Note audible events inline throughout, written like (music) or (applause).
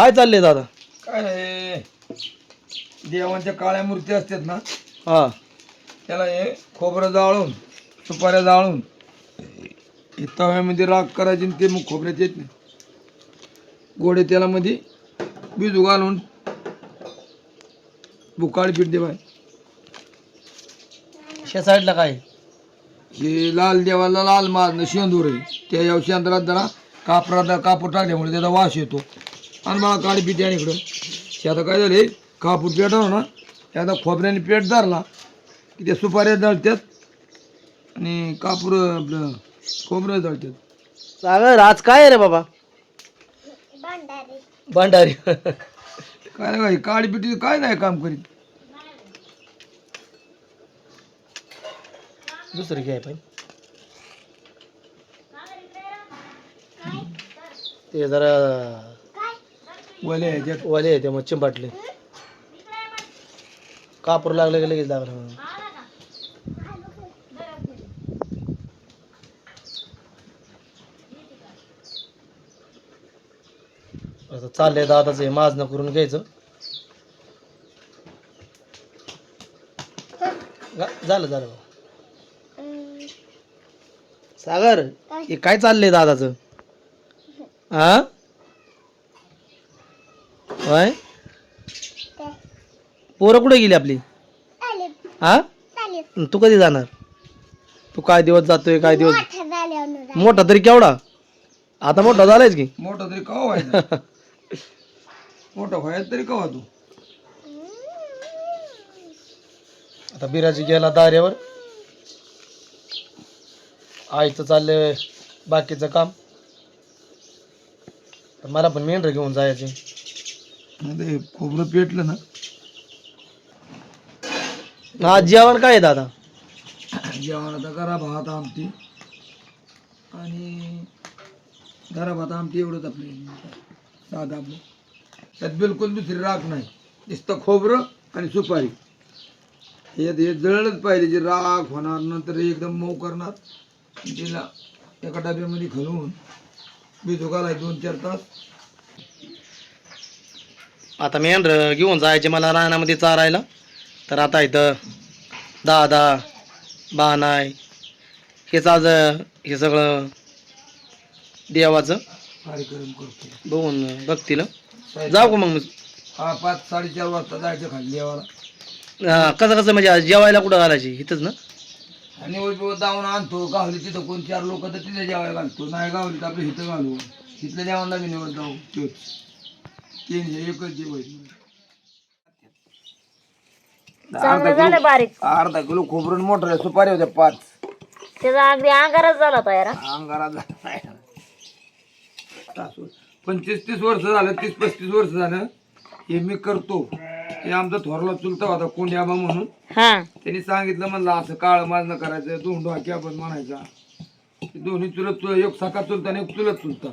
काय चाललंय दादा? काय देवांच्या काळ्या मूर्ती असतात ना हा. त्याला हे खोबरं जाळून सुपाऱ्या जाळून हे तव्यामध्ये राख करायची आणि ते मग खोबऱ्यात येत नाही. गोडे तेलामध्ये बिजू घालून बुकाळ पीठ देवाय शे साईडला काय? हे लाल देवाला लाल मारणं शेंदूर आहे. त्या या शेंदरात जरा कापरात कापूर टाकल्यामुळे त्याचा वास येतो. आणि मला काळी पीठ आणि इकडं. हे आता काय झाले कापूर पेटवलं ना ते आता खोबऱ्याने पेट धरला की त्या सुपाऱ्या जळतात आणि कापूर आपलं खोबरं जळतात सागर आज काय आहे रे बाबा? भांडारी. काय नाही काळी पिठी काय नाही काम करीत. दुसरी घ्याय पाहिजे ते जरा वले ह्याच्यात वाले आहे ते मग चिंबाटले. कापूर लागले की लगेच लागलं आता चाललंय दादाचं हे माजणं करून घ्यायचं. गा- झालं झालं सागर हे काय चाललंय दादाचं? हा होय? पोरं कुठे गेली आपली? हा? तू कधी जाणार? तू काय दिवस जातोय काय दिवस? मोठा तरी केवढा? आता मोठा झालायच की? मोठा तरी कवा व्हायचा? (laughs) मोठा व्हायचा तरी कवा तू? आता बिराजी गेला दाऱ्यावर. आईचं चाललंय बाकीचं काम. तर मला पण मेंढर घेऊन जायचे आता हे खोबरं पेटलं ना. आज जेवण काय आहे दादा? जेवणाचा करा भात आमटी. आणि घरा भात आमटी एवढंच आपले साधं आपलं. त्यात बिलकुल दुसरी राख नाही. नुसतं खोबरं आणि सुपारी. हे हे जळलंच पाहिजे जे राख होणार नंतर एकदम मऊ करणार. तिला एका डब्यामध्ये घालून भिजू घालाय दोन चार तास. आता मेंढर घेऊन जायचे मला रानामध्ये चारायला. तर आता इथं दादा बानाय हेच आज हे सगळं देवाचं कार्यक्रम करतो. बघून बघतील. जाऊ का मग? हा पाच साडेचार वाजता जायचं खाली देवाला. हा, कसं कसं म्हणजे आज जेवायला कुठं घालायची? इथंच ना? आणि जाऊन आणतो गावली तिथं कोण चार लोक तर तिथे जेवायला घालतो. नाही गावली तर आपलं इथं घालू. तिथल्या जेवणला बी निवड जाऊ. तोच तीन हे एकच जेवायचं चांगलं झालं बारीक. अर्धा किलो खोबरून मोटर आहे सुपारी होत्या पाच. त्याचा अगदी अंगारच झाला तयार हा. अंगारात तासभर. पंचवीस तीस वर्ष झालं तीस पस्तीस वर्ष झालं. हे मी करतो. हे आमचा थोरला चुलता होता कोंड्याबा म्हणून. हा. त्यांनी सांगितलं म्हणलं असं काळ माजणं करायचं दोन डोक्या पण म्हणायचा. ते दोन्ही चुलत चुलत एक सका चुलता आणि एक चुलत चुलता.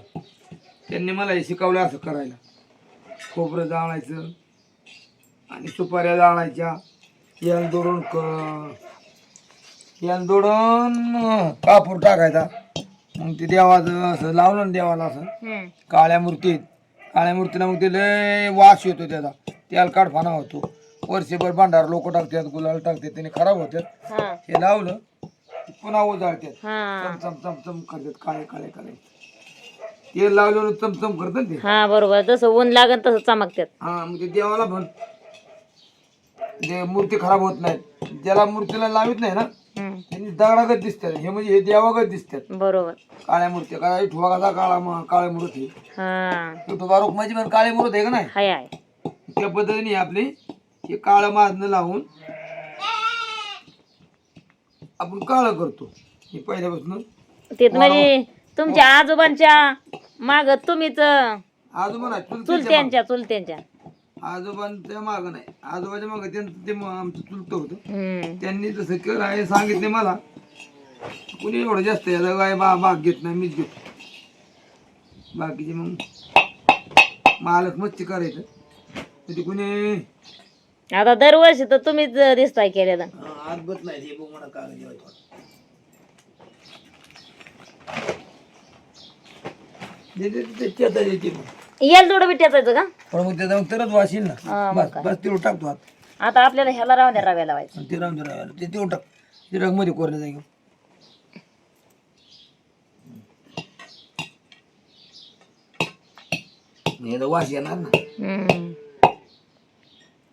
त्यांनी मला हे शिकवलं असं करायला. खोबरं जाळायचं आणि सुपाऱ्या जाळायच्या. यान दोडून क यान दोडून कापूर टाकायचा. मग ते देवाचं असं लावलं ना देवाला असं. काळ्या मूर्तीत. काळ्या मूर्तीला मग ते लय वास येतो त्याचा. त्याला काढफाना होतो. वर्षभर भांडार लोक टाकतात गुलाल टाकतात त्याने खराब होतात. हा. हे लावलं पुन्हा उजाळतात हा. चम चम चम चम करतात काळे काळे काळे. तेल लावल्यावर चमचम करतात ते. हा बरोबर. जसं ऊन लागन तसं चमकतात. हा मग ते देवाला पण. ते मूर्ती खराब होत नाहीत ज्याला मूर्तीला लावित नाही ना हम्म. त्यांनी दगडागत दिसतात. हे म्हणजे हे देवागत दिसतात. बरोबर. काळ्या मूर्त्या काय ठुवा कसा काळा म- काळे मूर्ती हा. विठोबा रुक्माची पण काळे मूर्त आहे का नाही? हाय हाय. त्या पद्धतीने आपले हे काळं मारणं लावून आपण काळं करतो. हे पहिल्यापासून ते म्हणजे तुमच्या आजोबांच्या माग तुम्हीच आजोबा नाही चुलत्याच्या चुलत्यांच्या चुलत्यांच्या. मागं. आजोबांच्या माग नाही. आजोबाच्या माग त्यांचं ते म- आमचं चुलत होतं. हम्म. त्यांनी तसं केलं आहे सांगितले मला. कुणी एवढं जास्त याचा काय बा भाग घेत नाही मीच घेतो. बाकीचे मग मालक मच्छी करायचं. तिथे कुणी आता दरवर्षी तर तुम्हीच दिसताय केलेलं आजबत नाही ते बघ कागद जेवायचं दे दे दे, ते आता देते मग याल जोड बी टाकायचं का? पण मग त्याचा मग तरच वाशील हा, ना. मग बस काय. बस तिळू टाकतो आत. आता आपल्याला ह्याला रावण्या रव्या लावायचं. आणि ते राम राम ते तिळू टाक. ते रंगमध्ये कोरण्या जाईल. वास येणार ना. हम्म.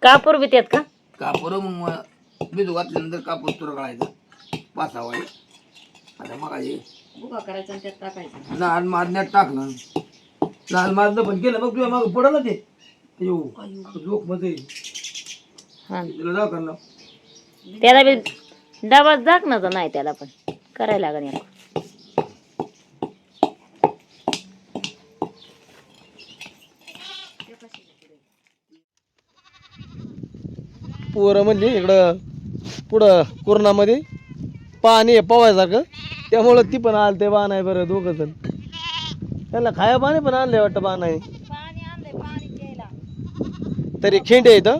कापूर बी त्यात का? कापूर मग भिजू घातल्यानंतर कापूर तुरा काढायचा पाच आता मग लाल मारण्यात टाकलं. लाल मारलं पण केलं मग तुझ्या मागं पडलं ते? येऊ लोक मध्ये हा. तिला त्याला बी डबा झाकणाचा नाही त्याला पण. करायला लागेल याला. पोरं म्हणली इकडं पुढं कुरणामध्ये पाणी आहे पवायसारखं. त्यामुळं ती पण आलं ते बाण आहे बरं दोघं जण. त्यांना खाया पाणी पण आणलंय वाटतं बाण आहे तरी खिंडे इथं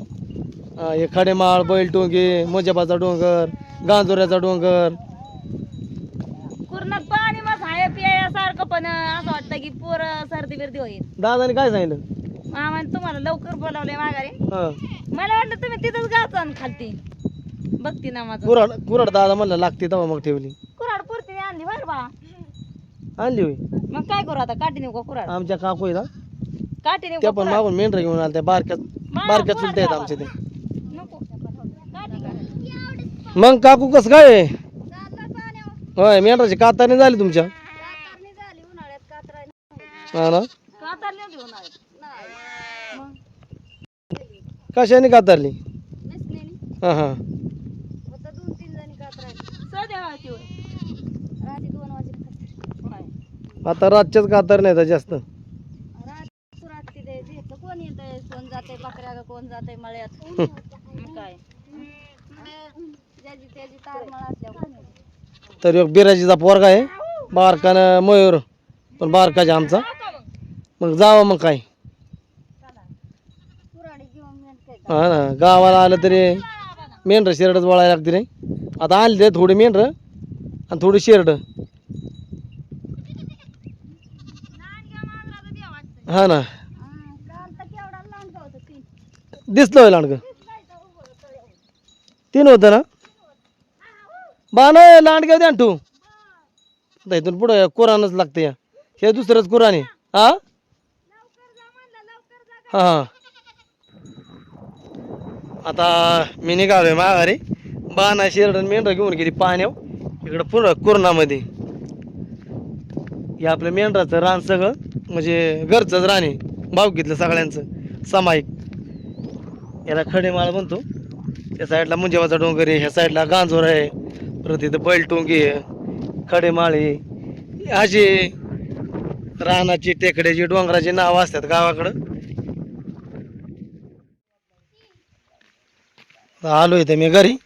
हा, खडेमाळ बैलटोंगे मोजाबाचा डोंगर गांजोऱ्याचा डोंगर. कुरणात पाणी मग हाय पियासारखं पण असं वाटतं की पोर सर्दी बिर्दी होईल. दादाने काय सांगितलं? मामाने तुम्हाला लवकर बोलावलंय माघारी. हां. मला वाटलं तुम्ही तिथंच गाचा खालती. बघती ना माझं. कुराड कुराड दादा म्हणलं लागते तेव्हा मग ठेवली कुराड पुरती आणली बरं बा आणली होई मग काय करू आता काठी नेऊ का कुराड आमच्या काकू आहे ना काठी नेऊ त्या का पण कुऱ्हाड? मागून मेंढर घेऊन आल्या त्या बारक्यात बारक्यात चुलते आहेत द्यावा. आमचे ते नको काठी काढ. मग काकू कसं काय आहे? होय मेंढराची कातारणी झाली तुमच्या हा ना कातारली होती उन्हाळ्यात. मग कशाने कातारली हा हा सध्या होय. होय. आता रातच्याच कातार नाही तर जास्त. कोण येतंय? कोण जातंय? बकऱ्या कोण जातंय? मळ्यात. मग काय? तर एक बिराजीचा पोरगा आहे. बारकानं मयूर. पण बारकाचे आमचा. मग जावं मग काय? हा ना. गावाला आलं तरी मेंढर शेरडच वळायला लागते नाही आता आणले थोडी मेंढर आणि थोडी शेरड. हा ना. दिसलं होय लांडग. तीन होतं ना? बाण लांडग्या द्या तू आता इथून पुढं कुराणच लागते या. हे दुसरंच कुराण आहे. हा? हा हा. आता मी निघालोय माघारी. बाणा शिरडन मेंढर घेऊन गेली पाण्यावर. इकडं पूर्ण कुरणामध्ये. हे आपलं मेंढराचं रान सगळं. म्हणजे घरचंच राहणे आहे भावकीतलं सगळ्यांचं सामायिक याला खडेमाळ म्हणतो. त्या साईडला मुंजेवाचा डोंगर आहे ह्या साईडला गांजोर आहे परत इथं बैलटोंगी आहे खडेमाळ आहे. अशी रानाची टेकड्याची डोंगराची नाव असतात गावाकडं. आलो इथे मी घरी.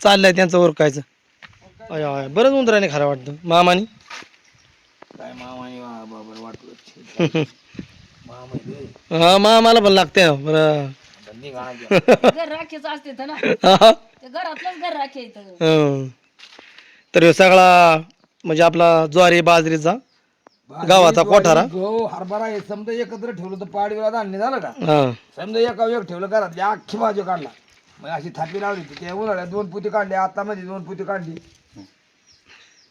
चाललंय त्यांचं ओरकायचं अय बरंच उंदराने खरं वाटतं. मामानी? काय मामाने वा बाबर वाटलं मामा हा मामाला पण लागते ना बरं. घर राखीचं असते तर ना. हा. ते घरातलंच घर राखायचं हं. तर ह्यो सगळा म्हणजे आपला ज्वारी बाजरीचा गावाचा कोठारा. गहू हरभरा हे समजा एकत्र ठेवलं तर पाडीला धान्य झालं का? हा. समजा एका एक ठेवलं घरातली अख्खी भाजी काढला. मग अशी थापी लावली होती त्या उन्हाळ्यात दोन पुती काढली आता मध्ये दोन पुती काढली.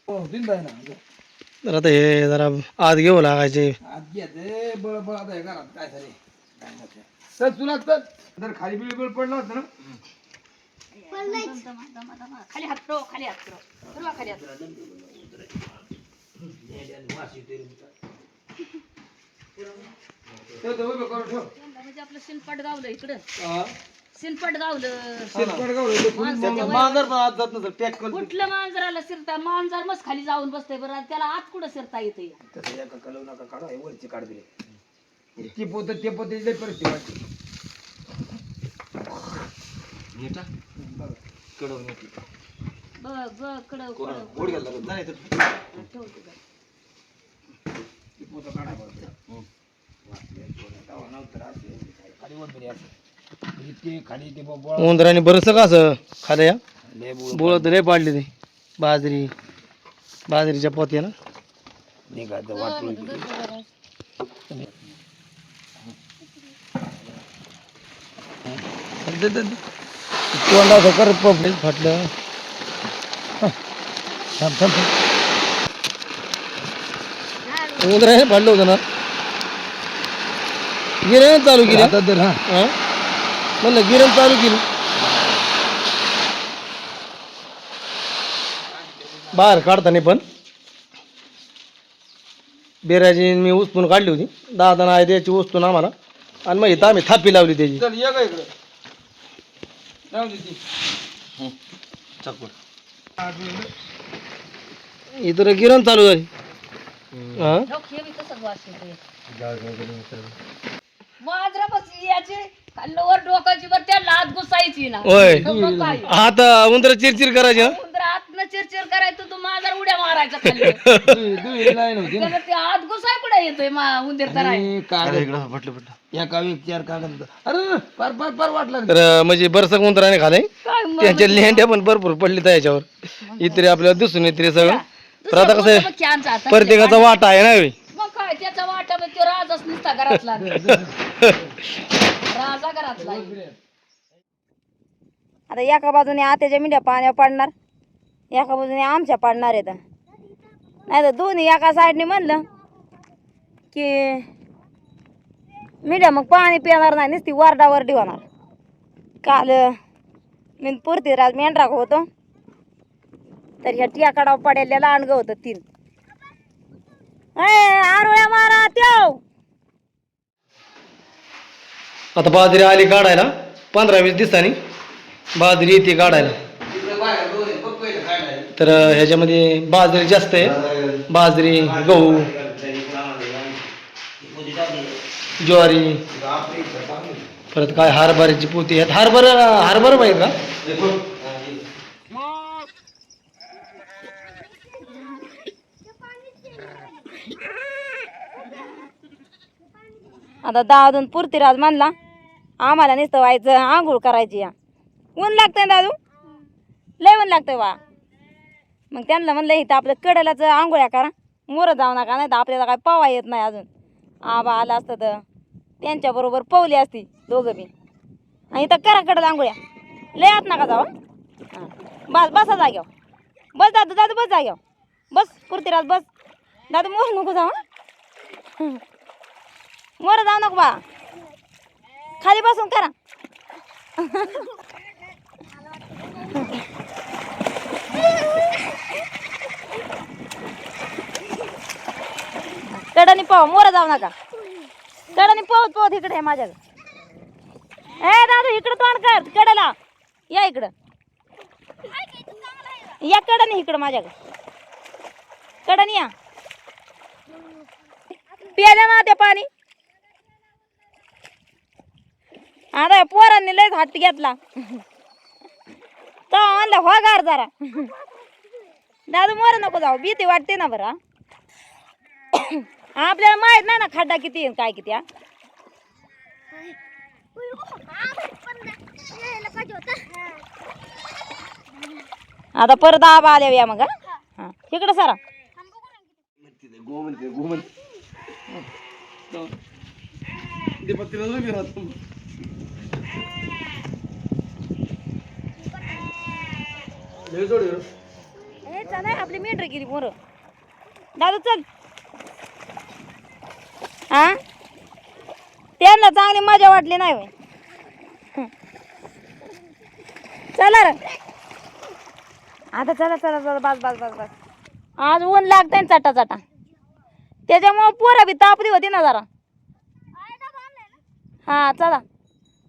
हो ना तर आता हे जरा आत घेऊ लागायचे. तर तुला तर जर खाली बिळ बिळ पडलं होतं ना? खाली हात फिरव, खाली हात खाली हात. ठेव. म्हणजे आपलं शिलपट गावलं इकडं. शिलपट गावलं त्याचं मांजर पण आत जात नसेल पॅक करून कुठलं मांजराला शिरता? मांजर मस्त खाली जाऊन बसतंय बरं त्याला आत कुठं शिरता येते तसं एका कलव नका काढा हे वरची काढ दिले. ती पोत ते पोत लई परिस्थिती वाटते. बघ बघ कडव कडव ठेव तुझं. ती पोतं काढा बरं. तेव्हा नव्हतं असं. खाली वर तरी असं. खाली ते उंदराने बरंच का असं खालं या? लय बोळ बोळत लय पाडली ते. बाजरी. बाजरीच्या पोत्या ना. निघायचं वाटलं दे- दे- दे. तोंड पपडे फाटलं. थांब थांब थांब. उंदराने फाडलं होतं ना. गिरण चालू केली आता तर हा. हा? म्हणलं गिरण चालू केली. बाहेर काढताना पण. बिराजी मी उचपून काढली होती. दहा दहा आहे त्याची उचतून आम्हाला. आणि मग इथं आम्ही थापी लावली त्याची. इथं गिरण चालू झाली. हा. याचे. खाल्ल्यावर डोकाची वर त्या लात घुसायची ना. होय मग काय आता उंदर चिरचिर करायची ना आतनं चिरचिर करायचं तू माझा उड्या मारायचा खाली. (laughs) दुई- दुई लाईन होती ना. त्याला ते आत घुसाय कुठे येतोय मा उंदीर तर आहे. आणि कागद एका व्यक्तीवर कागद अरे पार पार पार वाटला तर म्हणजे बरसक उंदराने काय मग? त्यांच्या लेंड्या पण भरपूर पडली त्या याच्यावर. इतरे आपल्याला दिसून येते सगळं. तर आता कसं आहे? की आमचा प्रत्येकाचा वाटा आहे ना. मग काय त्याचा वाटा तो राजच नुसता घरातला. राजा घरातला. आता एका बाजूने आत्याच्या मिंड्या पाण्या पडणार एका बाजूने आमच्या पडणार आहेत. नाही तर दोन्ही एका साईडने म्हणलं की मिंड्या मग पाणी पिणार नाही नुसती वरडावरडी होणार. काल मी पुरती राज मेंढराक होतो. तर ह्या टियाकाडावर पडलेलं आणगं होतं तीन. आरोळ्या मारा त्यो! आता बाजरी आली काढायला पंधरा वीस दिवसांनी बाजरी येते काढायला. तर ह्याच्यामध्ये बाजरी जास्त आहे. बाजरी गहू ज्वारी परत काय हरभऱ्याची पोती आहेत. हरभर हरभर पाहिजे का? आता दादून पुरतीराज म्हणला आम्हाला नुसतं व्हायचं आंघोळ करायची या. ऊन लागतंय ना दादू? लय ऊन लागतंय वा मग त्यांना म्हणलं इथं आपलं कडेलाच आंघोळ्या करा. मोरं जाऊ नका नाही तर आपल्याला काय पवा येत नाही अजून. आबा आला असतं तर. त्यांच्याबरोबर पवली असती दोघं बी. आणि इथं करा कडेला आंघोळ्या. लय आत नका जाऊ हां. बस बसा जाग्यावर बस दादू दादू बस जाग्यावर बस पुरतीराज बस. दादू मोर नको जाऊ वर जाऊ नको बा. खाली बसून करा. कडाने पाव मोर जाऊ नका. कडाने पावत पावत इकडे आहे माझ्याकडे ए दादा इकडं तोंड कर कडाला. या इकडं. या कडाने इकडं माझ्याकडे. कडाने या. प्यायला ना त्या पाणी. आता पोरांनी लयच हात घेतला. तो म्हणलं हो गार जरा. दादू मोर नको जाऊ भीती वाटते ना बरं. आपल्याला माहीत नाही ना खड्डा किती काय किती हा आता परत आबा आल्या या मग हा? हा. इकडं सरा. हे चल आपली मीटर गेली मोर दादू चल. हा? त्यांना चांगली मजा वाटली नाही होय. हं. चला रे. आता चला चला चला बस बस बस बस. आज ऊन लागतंय ना चटा चटा त्याच्यामुळं पोरं बी तापली होती ना जरा. हा चला.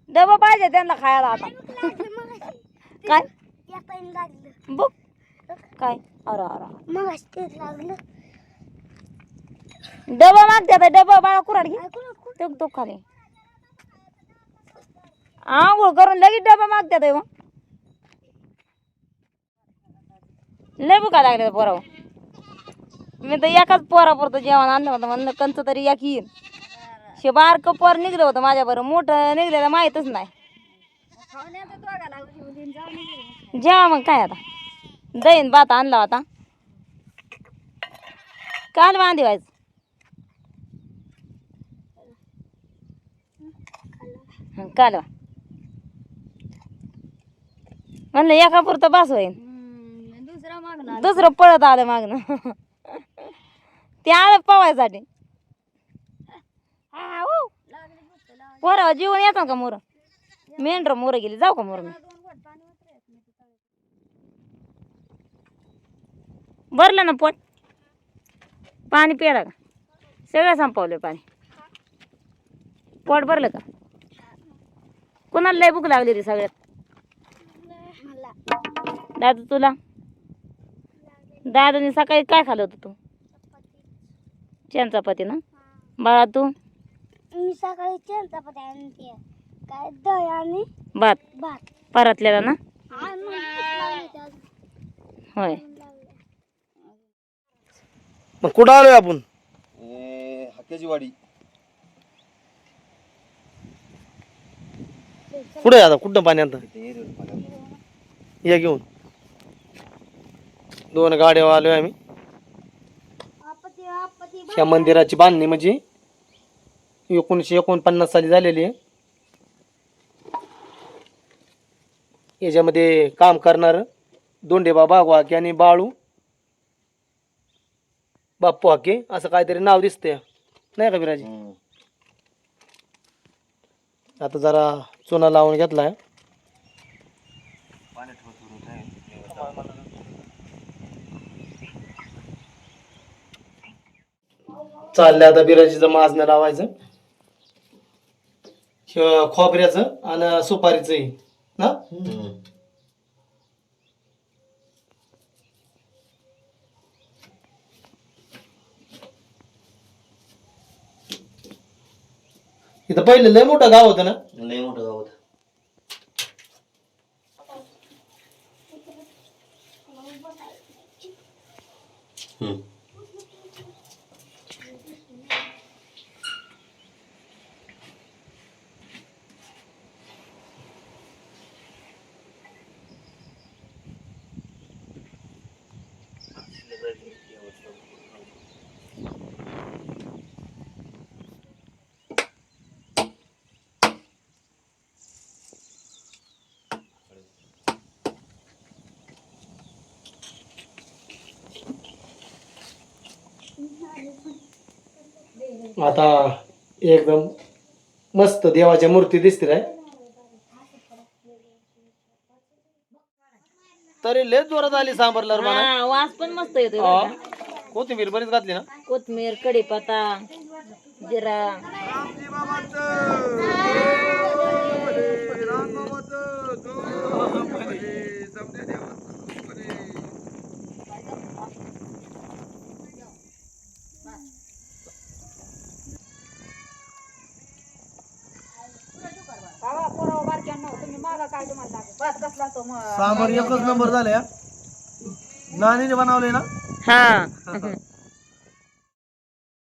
डबा पाहिजे त्यांना खायला आता. काय? बघ. काय? अरे अरे. डबा मागते आता डबा बाळा कुराड घे. तो तो खाली आंघोळ करून लगेच डबा मागतात हे मग लय बुका लागले पोराव मी तर एकाच पोरापुरतं जेवण आणलं होतं म्हणलं कंच तरी एक येईल शे बारकं पोर निघलं होतं माझ्या बरं मोठं निघलेलं माहीतच नाही. जेवा मग काय आता? दहीन भात आणला होता. काल वांदे व्हायचं. कालवा म्हणलं एका पुरत बस होईल दुसरं पळत आलं मागन ते आलं पवायसाठी. पोरा जीवन येतात का मोर? मेंढर मोर गेली. जाऊ का मोर? मी भरलं ना पोट? पाणी प्यायला का? सगळं संपवलं पाणी. पोट भरलं का? कोणाला लय भूक लागली रे सगळ्यात? दादा तुला? दादाने सकाळी काय खाल्लं होतं तू? चेन चपाती ना? बाळा तू? मी सकाळी चेन चपाती आणि ते काय दही आणि भात. भात. परतलेला ना? होय. मग कुठं आलोय आपण? हक्याची वाडी कुठे आता? कुठं पाणी आता या घेऊन. दोन गाड्या आलोय आम्ही. ह्या मंदिराची बांधणी म्हणजे एकोणीसशे एकोणपन्नास साली झालेली आहे. याच्यामध्ये काम करणार दोंडेबा बागू हाके आणि बाळू बाप्पू हाके असं काहीतरी नाव दिसतंय. नाही का विराजी? आता जरा चुना लावून घेतलाय. चाललंय आता बिराजीचं माजणं लावायचं. खोबऱ्याचं आणि सुपारीचं ना? इथं पहिले लय मोठं गाव होतं ना लय मोठं गाव होतं हम्म. आता एकदम मस्त देवाच्या मूर्ती दिसतील आहे. तरी लय जोरात आली सांबरला हा, वास पण मस्त का. कोथिंबीर बरीच घातली ना? कोथमीर कढीपत्ता जिरा. सांबर एकच नंबर झाले नानीने बनवले ना? हा. (laughs)